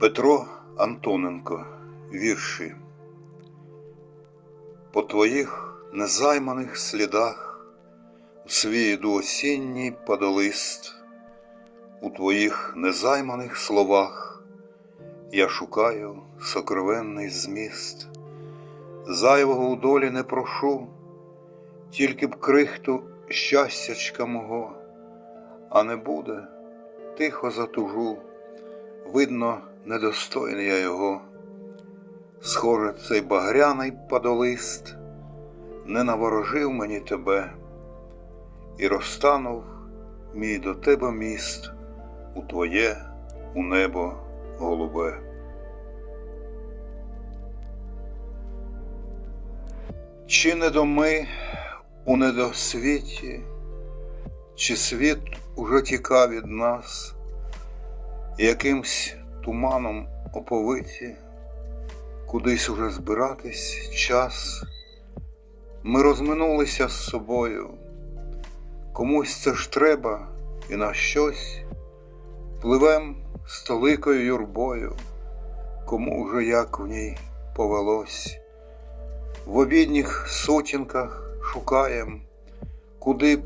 Петро Антоненко, вірші. По твоїх незайманих слідах у свій осінній падолист, у твоїх незайманих словах я шукаю сокровенний зміст. Зайвого у долі не прошу, тільки б крихту щастячка мого, а не буде, тихо затужу, видно, недостойний я його. Схоже, цей багряний падолист не наворожив мені тебе, і розтанув мій до тебе міст у твоє, у небо голубе. Чи не до ми у недосвіті, чи світ уже тікав від нас, якимсь туманом оповиті, кудись уже збиратись час, ми розминулися з собою, комусь це ж треба і на щось, пливем столикою юрбою, кому вже як в ній повелось. В обідніх сутінках шукаєм, куди б,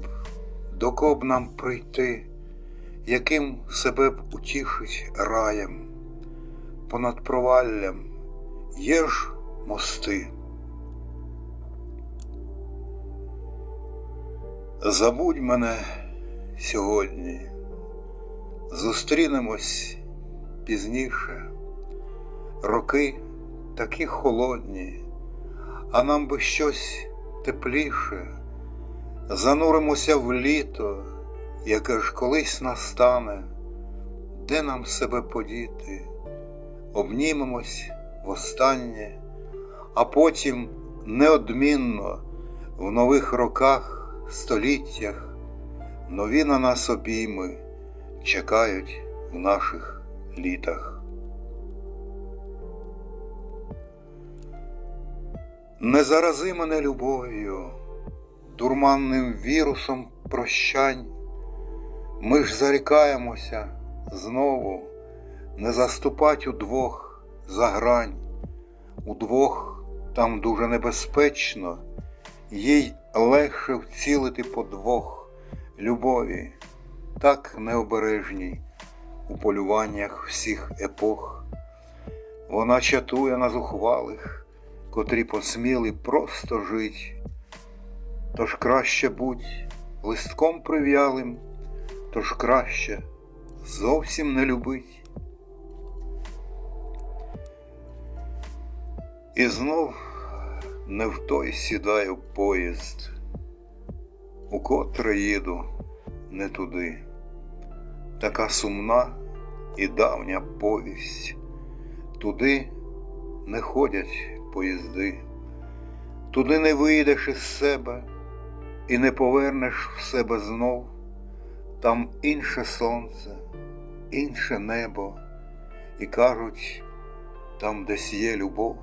до кого б нам прийти, яким себе б утішить раєм, понад проваллям є ж мости. Забудь мене сьогодні, зустрінемось пізніше, роки такі холодні а нам би щось тепліше, зануримося в літо, яке ж колись настане, де нам себе подіти, обнімемось востаннє, а потім неодмінно в нових роках, століттях нові на нас обійми чекають в наших літах. Не зарази мене любов'ю, дурманним вірусом прощань. Ми ж зарікаємося знову не заступать удвох за грань. Удвох там дуже небезпечно, їй легше вцілити подвох любові, так необережній у полюваннях всіх епох. Вона чатує на зухвалих котрі посміли просто жить. Тож краще будь листком прив'ялим, тож краще зовсім не любить. І знов не в той сідаю поїзд, укотре їду не туди, така сумна і давня повість, туди не ходять поїзди, туди не вийдеш із себе і не повернеш в себе знов, там інше сонце, інше небо, і кажуть, там десь є любов.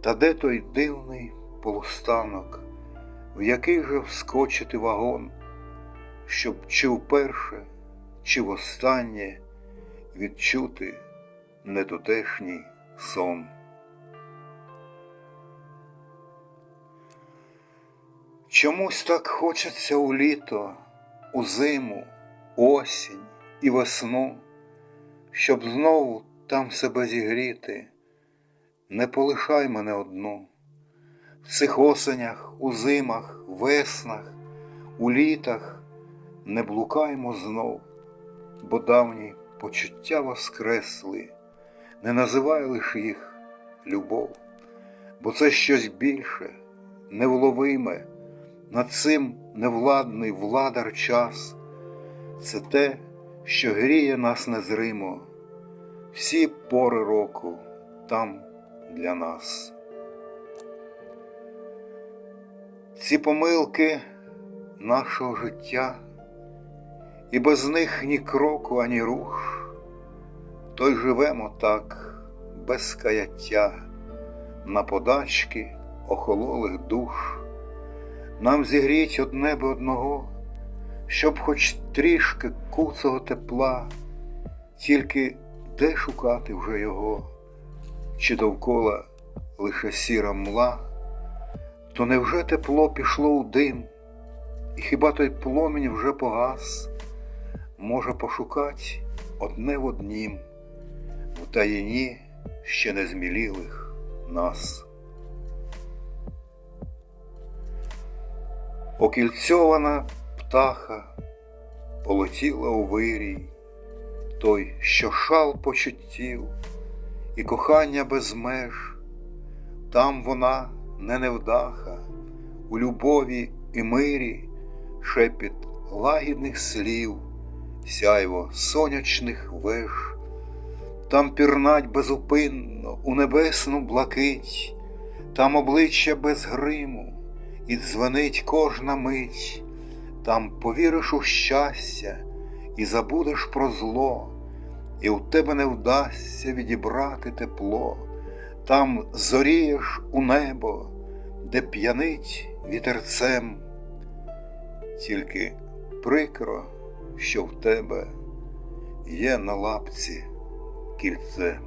Та де той дивний полустанок, в який же вскочити вагон, щоб чи вперше, чи востаннє відчути нетутешній сон. Чомусь так хочеться у літо, у зиму, осінь і весну, щоб знову там себе зігріти, не полишай мене одну. В цих осенях, у зимах, веснах, у літах не блукаймо знов, бо давні почуття воскресли, не називай лиш їх любов, бо це щось більше, невловиме. Над цим невладний владар час, це те, що гріє нас незримо, всі пори року там для нас. Ці помилки нашого життя, і без них ні кроку, ані руш, то й живемо так, без каяття, на подачки охололих душ нам зігріть одне би одного, щоб хоч трішки куцого тепла, тільки де шукати вже його, чи довкола лише сіра мла, то невже тепло пішло у дим, і хіба той пломінь вже погас, може пошукать одне в однім, в таїні ще не змілілих нас. Окільцьована птаха полетіла у вирій, той, що шал почуттів і кохання без меж, там вона не невдаха, у любові і мирі шепіт лагідних слів, сяйво сонячних веж, там пірнать безупинно у небесну блакить, там обличчя без гриму, і дзвенить кожна мить, там повіриш у щастя і забудеш про зло, і у тебе не вдасться відібрати тепло, там зорієш у небо, де п'янить вітерцем, тільки прикро, що в тебе є на лапці кільце.